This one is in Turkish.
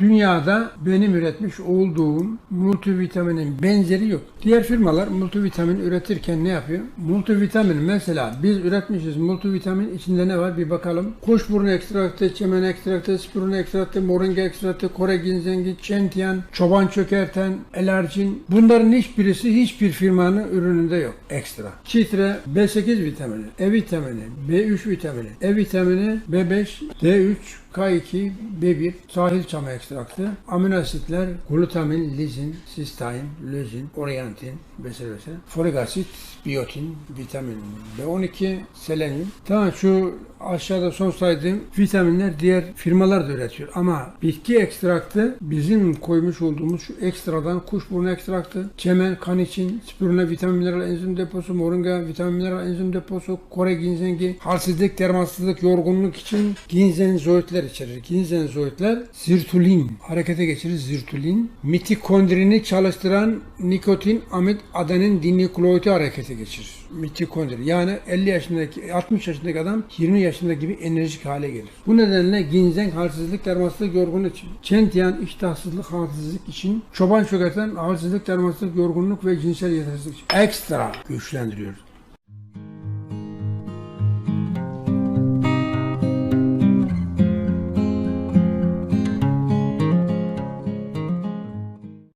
Dünyada benim üretmiş olduğum multivitaminin benzeri yok. Diğer firmalar multivitamin üretirken ne yapıyor? Multivitamin mesela biz üretmişiz multivitamin içinde ne var bir bakalım. Kuşburnu ekstraktı, çemen ekstraktı, spirulina ekstraktı, moringa ekstraktı, Kore ginzengi, çentiyan, çoban çökerten, elerjin. Bunların hiçbirisi hiçbir firmanın ürününde yok ekstra. Çitre, B8 vitamini, E vitamini, B3 vitamini, E vitamini, B5, D3, K2, B1, sahil çamı ekstraktı, amino asitler, glutamin, lizin, sistein, lözin, orientin, vesaire vesaire, folik asit, biyotin, vitamin B12, selenyum. Tamam şu aşağıda son saydığım vitaminler diğer firmalar da üretiyor ama bitki ekstraktı bizim koymuş olduğumuz şu ekstradan kuşburnu ekstraktı, çemen kan için, spirulina vitamin mineral enzim deposu, moringa vitamin mineral enzim deposu, Kore ginzengi, halsizlik, dermansızlık, yorgunluk için ginzenzoidler içerir. Ginzenzoidler zirtulin harekete geçirir zirtulin. Mitokondrini çalıştıran nikotin, amid, adenin dinükleoidi harekete geçirir. Mitokondri yani 50 yaşındaki 60 yaşındaki adam 20 yaşında gibi enerjik hale gelir. Bu nedenle ginzen halsizlik, dermansızlık, yorgunluk için, çentiyan, iştahsızlık, halsizlik için, çoban çökerten halsizlik, dermansızlık, yorgunluk ve cinsel yetersizlik için ekstra güçlendiriyoruz.